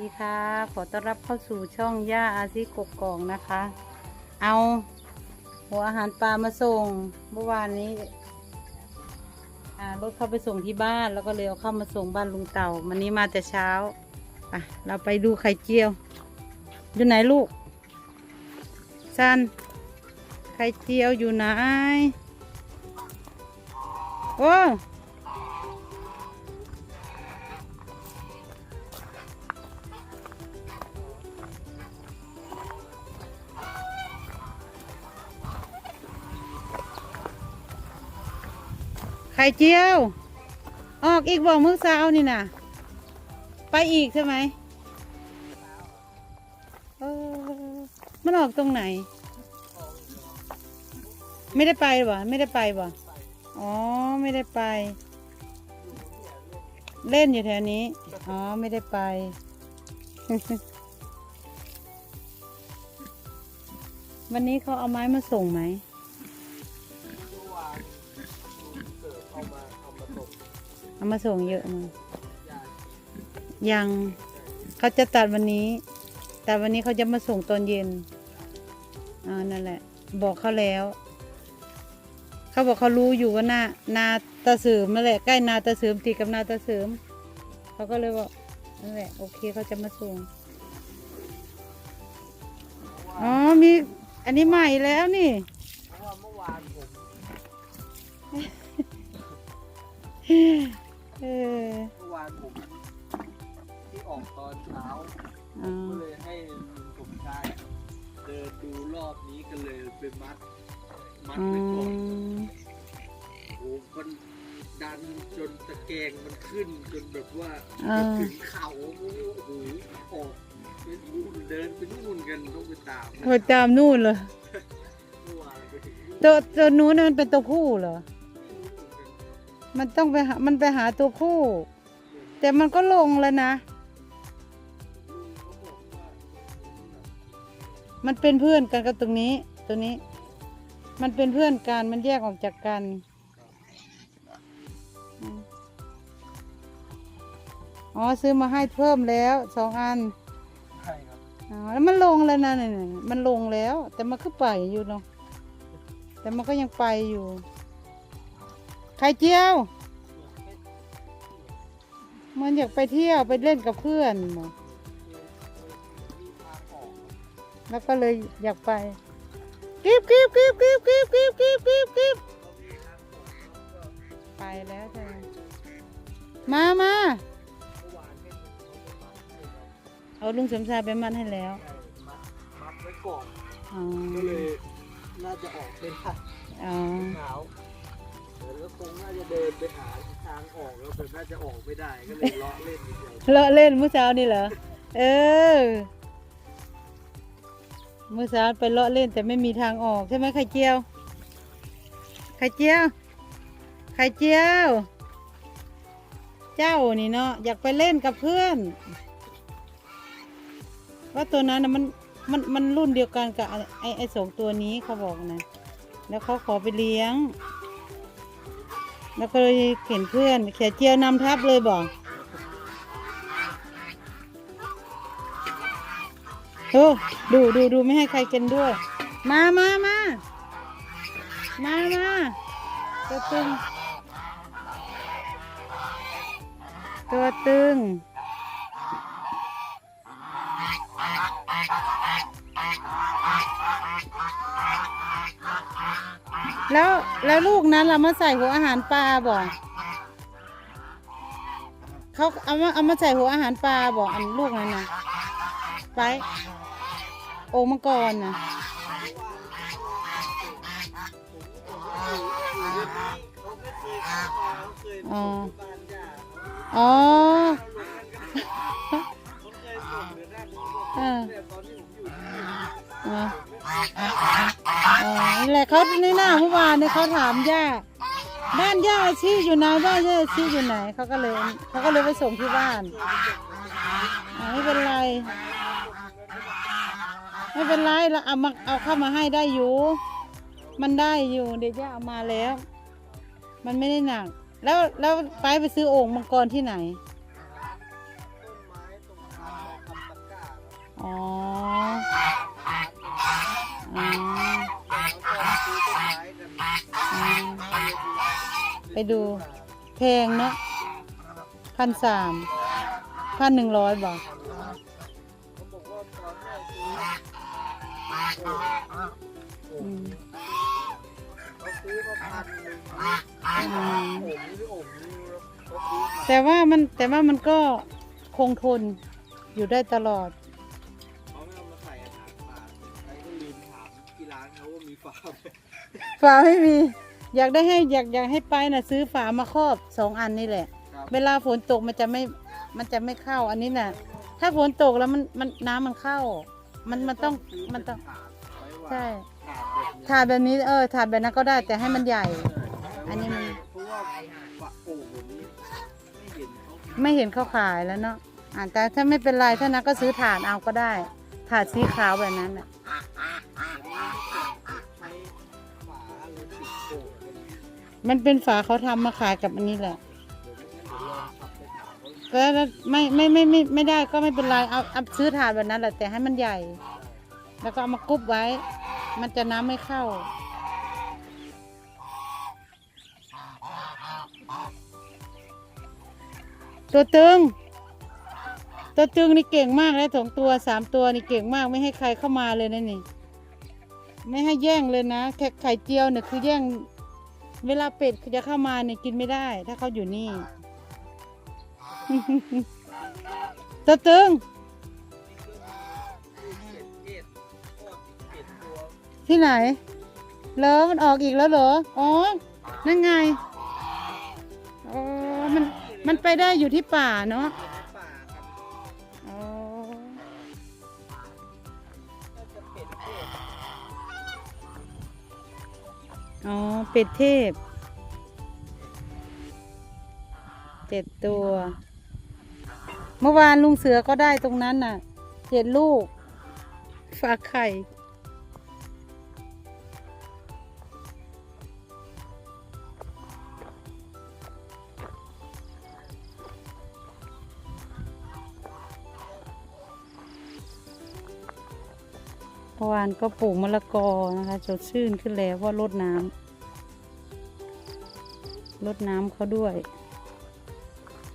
สวัสดีค่ะ ขอต้อนรับเข้าสู่ช่องย่าอาซิกกกองนะคะ เอาหัวอาหารปลามาส่งเมื่อวานนี้รถเข้าไปส่งที่บ้านแล้วก็เลยเอาเข้ามาส่งบ้านลุงเต่าวันนี้มาแต่เช้าอะเราไปดูไข่เจียว อยู่ไหนลูกซันไข่เจียวอยู่ไหนโอ้ ข่เจียว ออกอีกบอกมื้อเช้านี่นะไปอีกใช่ไหมเออมันออกตรงไหน ไม่ได้ไปบ่ไม่ได้ไปบ่อ๋อไม่ได้ไป เล่นอยู่แถวนี้ อ๋อไม่ได้ไปวันนี้เขาเอาไม้มาส่งไหม เอามาส่งเยอะมั้ยยังเขาจะตัดวันนี้ แต่วันนี้เขาจะมาส่งตอนเย็นอ่านั่นแหละ บอกเขาแล้ว เขาบอกเขารู้อยู่ว่าหน้านาตาเสริมนั่นแหละใกล้นาตาเสริมติดกับนาตาเสริมเขาก็เลยบอกนั่นแหละโอเคเขาจะมาส่งอ๋อมีอันนี้ใหม่แล้วนี่เมื่อวานผม เออเมื่อวานผมที่ออกตอนเช้าอ๋อก็เลยให้ลุงสมชายเดินดูรอบนี้กันเลยไปมัด มัดอืไปก่อนมโอ้มันดันจนตะแกรงมันขึ้นจนแบบว่าอ่าจะถึงเข่าโอ้โหออกไปนู่นเดินไปนู่นกันต้องไปตามไปตามนู่นเหรอเมื่อวานไปถึงนู่นตัวตัวนู้นน่ะมันเป็นตัวผู้เหรอ มันต้องไปหามันไปหาตัวผู้ แต่มันก็ลงแล้วนะลุงเขาบอกว่ามันเป็นเพื่อนกันกับตรงนี้ ตัวนี้ มันเป็นเพื่อนกันมันแยกออกจากกันอืมอ๋อซื้อมาให้เพิ่มแล้วสองอันใช่ครับอ๋อแล้วมันลงแล้วนะเนี่ยมันลงแล้ว แต่มันก็ไปอยู่เนาะแต่มันก็ยังไปอยู่ ไข่เจียว มันอยากไปเที่ยวไปเล่นกับเพื่อนหมอมีทางออกแล้วก็เลยอยากไปกีบกีบกีบกีบกีบกีบกีบกีบกีบไปแล้วใช่ไหมมามาเมื่อวานให้เขาไปมัดให้เราเอาลุงสมชายไปมัดให้แล้วใช่มัดมัดไว้ก่อนอ๋อก็เลยน่าจะออกไม่ได้อ๋อหนาว เดี๋ยวคงน่าจะเดินไปหาทางออกแล้วแต่น่าจะออกไม่ได้ก็เลยเลาะเล่นนิดเดียวเลาะเล่นเมื่อเช้านี่เหรอ เออ เมื่อเช้าไปเลาะเล่นแต่ไม่มีทางออกใช่ไหมไข่เจียว ไข่เจียว ไข่เจียว เจ้านี่เนาะอยากไปเล่นกับเพื่อน ว่าตัวนั้นนะมันมันมันรุ่นเดียวกันกับไอไอสองตัวนี้เขาบอกนะ แล้วเขาขอไปเลี้ยง แล้วก็เลยเห็นเพื่อนเขียเจียวนำทัพเลยบอกโอ้ดูดูดูไม่ให้ใครกินด้วย มามามามามาตัวตึง ตัวตึง แล้วแล้วลูกนั้นเรามาใส่หัวอาหารปลาบ่เขาเอามาเอามาใส่หัวอาหารปลาบ่อันลูกนั้นนะไปโอมังกรนะอ๋ออนแรกเขาบอเออ นี่ยตอนที่ผมอยู่ที่นี่อ๋ออ๋อนี่แหละเขาในหน้าเมื่อวานเนี่ยเขาถามย่าบ้านย่าชี้อยู่ไหนบ้านย่าชี้อยู่ไหนเขาก็เลยเขาก็เลยไปส่งที่บ้านไม่เป็นไร ไม่เป็นไรเราเอามาเอาเข้ามาให้ได้อยู่ มันได้อยู่เดี๋ยวย่าเอามาแล้ว มันไม่ได้หนัก แล้วแล้วไปไปซื้อโอ่งมังกรที่ไหนต้นไม้ตรงทางออ ไปดูแพงเนาะพันสามพันหนึ่งร้อยบอกแต่ว่ามันแต่ว่ามันก็คงทนอยู่ได้ตลอด ฝาไม่มี อยากได้ให้อยากอยากให้ไปน่ะ ซื้อฝามาครอบสองอันนี่แหละ ครับ เวลาฝนตกมันจะไม่มันจะไม่เข้าอันนี้น่ะ ถ้าฝนตกแล้วมันมันน้ำมันเข้า มันมันต้องมันต้องใช่ถาดแบบนี้ถาดแบบนี้เออถาดแบบนั้นก็ได้แต่ให้มันใหญ่ อันนี้มัน เพราะว่าฝาโอ่งแบบนี้ไม่เห็นเขาไม่เห็นเขาขายแล้วเนาะอ่าแต่ถ้าไม่เป็นไรถ้านั้นก็ซื้อถาดเอาก็ได้ ถาดสีขาวแบบนั้นน่ะใมันเป็นฝาเขาทำมาขายกับอันนี้แหละเดี๋ยวไม่ไปถามเขาแล้วไม่ไม่ไม่ไม่ไม่ได้ก็ไม่เป็นไรเอาเอาซื้อถาดแบบนั้นแหละแต่ให้มันใหญ่ แล้วก็เอามากุบไว้ มันจะน้ำไม่เข้า ตัวตึง ตัวตึงนี่เก่งมากเลยสองตัวสามตัวนี่เก่งมากไม่ให้ใครเข้ามาเลยนะนี่ ไม่ให้แย่งเลยนะแค่ไข่เจียวเนี่ยคือแย่ง เวลาเป็ดจะเข้ามาเนี่ยกินไม่ได้ ถ้าเขาอยู่นี่ตัวตึงเป็ดเทศทอดเป็ดตัวที่ไหนเหรอมันออกอีกแล้วเหรอ อ๋อ นั่นไง อ๋อ มัน มันไปได้อยู่ที่ป่าเนาะ อ๋อ เป็ดเทพ เจ็ดตัว เมื่อวานลุงเสือก็ได้ตรงนั้นน่ะ เจ็ดลูก ฝากไข่ วานก็ปลูกมะละกอนะคะสดชื่นขึ้นแล้วเพราะรดน้ำรดน้ำเขาด้วย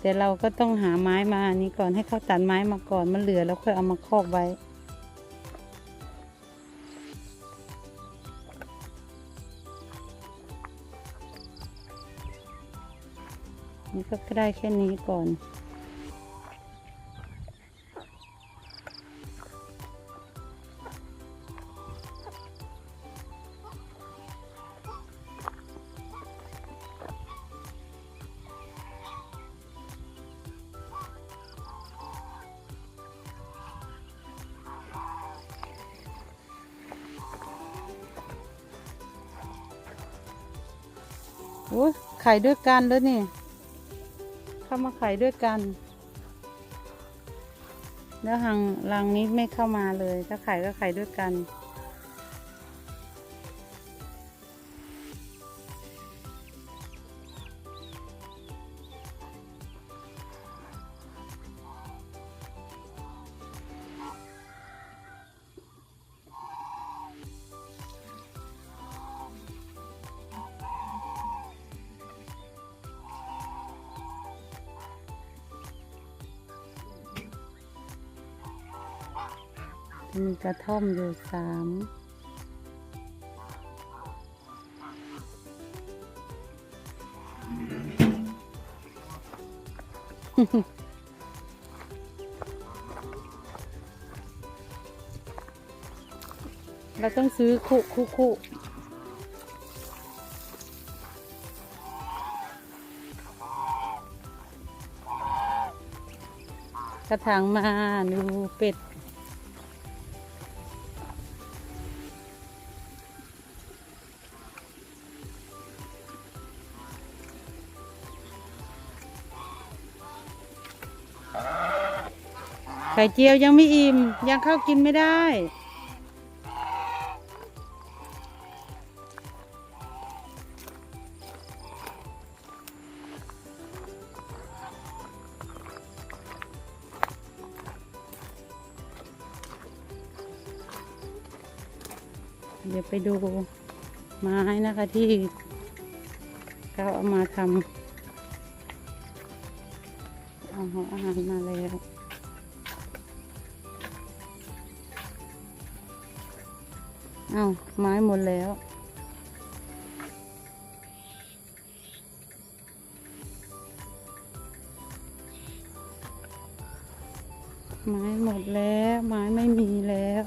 แต่เราก็ต้องหาไม้มาอันนี้ก่อนให้เขาตัดไม้มาก่อนมันเหลือแล้วค่อยเอามาครอบไว้นี่ก็ได้แค่นี้ก่อน อ้ไข่ด้วยกันแล้วนี่ เข้ามาไข่ด้วยกัน แล้วหังรังนี้ไม่เข้ามาเลย ถ้าไข่ก็ไข่ด้วยกัน มีกระท่อมอยู่สามเราต้องซื้อคุคุคุกระถางมาดูเป็ด ก่เจียวยังไม่อิ่ม ยังเข้ากินไม่ได้ เดี๋ยวไปดูไม้นะคะที่เขาเอามาทำอาหารมาแล้ว เอาไม้หมดแล้ว ไม้หมดแล้ว ไม้ไม่มีแล้ว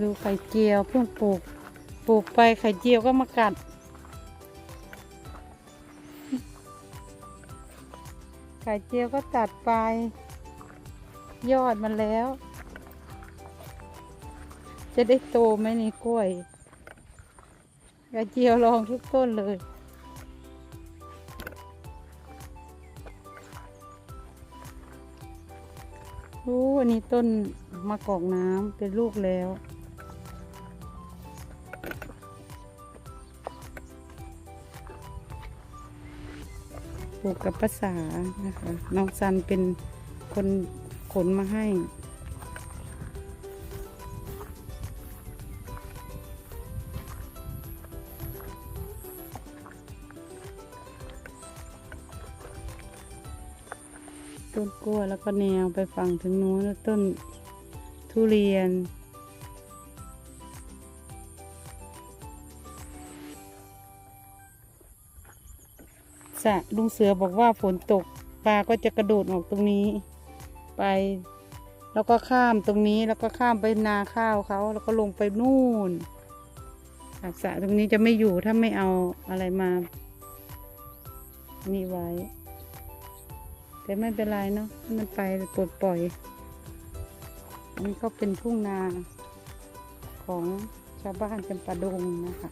ดูไข่เจียวเพิ่งปลูก ปลูกไปไข่เจียวก็มากัด ไข่เจียวก็ตัดไป ยอดมันแล้ว จะได้โตไหมในกล้วย ไข่เจียวลองทุกต้นเลยโอ้อันนี้ต้นมะกอกน้ำเป็นลูกแล้วูกกับภาษานะคะน้องซันเป็นคนขนมาให้ ต้นกล้วยแล้วก็แนวไปฝั่งถึงนู้นแล้วต้นทุเรียน ระลุงเสือบอกว่าฝนตกปลาก็จะกระโดดออกตรงนี้ ไป แล้วก็ข้ามตรงนี้แล้วก็ข้ามไปนาข้าวเขาแล้วก็ลงไปนู่นค่ะสระตรงนี้จะไม่อยู่ถ้าไม่เอาอะไรมานี่ไว้ แต่ไม่เป็นไรเนาะมันไปปลดปล่อยอันนี้ก็เป็นทุ่งนาของชาวบ้านจำปาดงนะคะ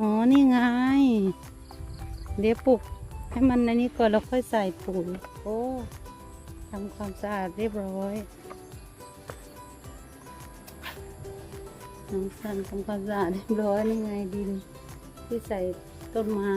อ๋อ นี่ไง เดี๋ยวปลุกให้มันในนี้ก่อนแล้วค่อยใส่ปุ๋ยโอ้ทำความสะอาดเรียบร้อยน้องสันทำความสะอาดเรียบร้อยนี่ไงดินที่ใส่ต้นไม้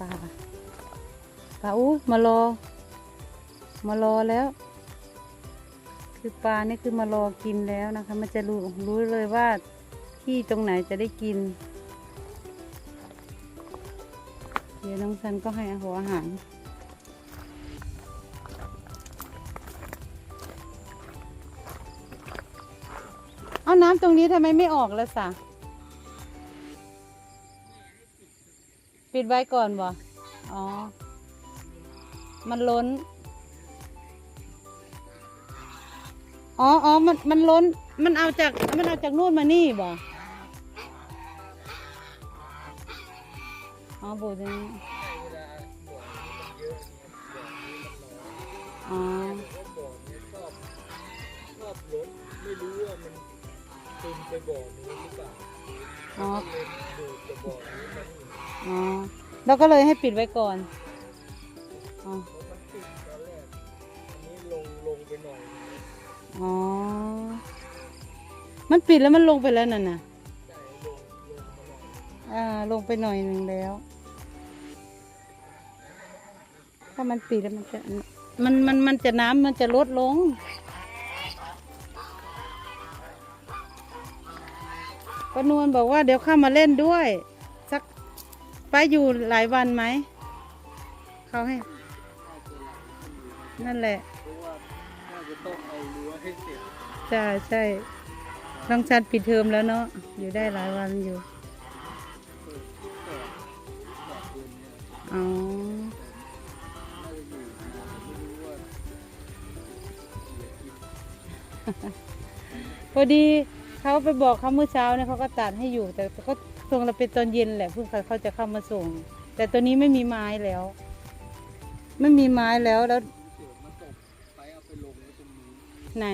ปลาปลาอู้มารอ มารอแล้ว คือปลานี่คือมารอกินแล้วนะคะ มันจะรู้รู้เลยว่าที่ตรงไหนจะได้กิน เดี๋ยวน้องซันก็ให้อาหัวอาหารเอาน้ำตรงนี้ทำไมไม่ออกแล้วสะ ปิดไว้ก่อนบ่อ๋อ มันล้น อ๋ออ๋อมัน มันล้น มันเอาจาก มันเอาจากนู่นมานี่บ่อ๋อบูดนี้เวลาบ่อนี้มันเยอะเนี่ยบ่อนี้มันน้อยอ๋อแต่ว่าบ่อนี้ชอบชอบล้นไม่รู้ว่ามันซึมไปบ่อนี้หรือเปล่าอ๋อเลยดูดจากบ่อนี้มานี่ อ๋อแล้วก็เลยให้ปิดไว้ก่อนอ๋อมันติดตอนแรกอันนี้ลงลงไปหน่อยอ๋อ มันปิดแล้วมันลงไปแล้วนั่นน่ะใช่ลงลงมาหน่อยอ่า ลงไปหน่อยหนึ่งแล้ว ถ้ามันปิดแล้วมันจะ มัน มัน มันจะน้ำมันจะลดลงก็นวลบอกว่าเดี๋ยวเข้ามาเล่นด้วย ไปอยู่หลายวันไหม เขาให้ นั่นแหละจะต้าใช่ใช่น้องชันปิดเทอมแล้วเนาะ อยู่ได้หลายวันอยู่ อ๋อ พอดีเขาไปบอกเขาเมื่อเช้าเนี่ยเขาก็ตัดให้อยู่ แต่ก็ ส่งเราเป็นตอนเย็นแหละเพิ่งเขาจะเข้ามาส่ง แต่ตัวนี้ไม่มีไม้แล้ว ไม่มีไม้แล้วแล้วไหน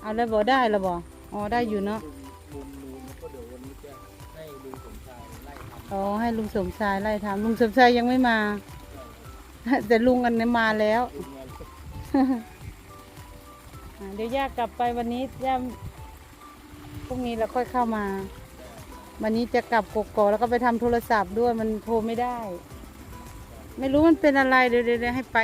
เอาแล้วบอกได้แล้วบอกอ๋อได้อยู่เนาะมุมนูนแล้วก็เดี๋ยววันนี้จะให้ลุงสมชายไล่ทำอ๋อให้ลุงสมชายไล่ทำลุงสมชายยังไม่มา แต่ลุงอันนี้มาแล้ว เดี๋ยวย่ากลับไปวันนี้ย่าพรุ่งนี้เราค่อยเข้ามา วันนี้จะกลับกกอกแล้วก็ไปทำโทรศัพท์ด้วยมันโทรไม่ได้ ไม่รู้มันเป็นอะไรเดี๋ยวเดี๋ยวเดี๋ยวให้ไป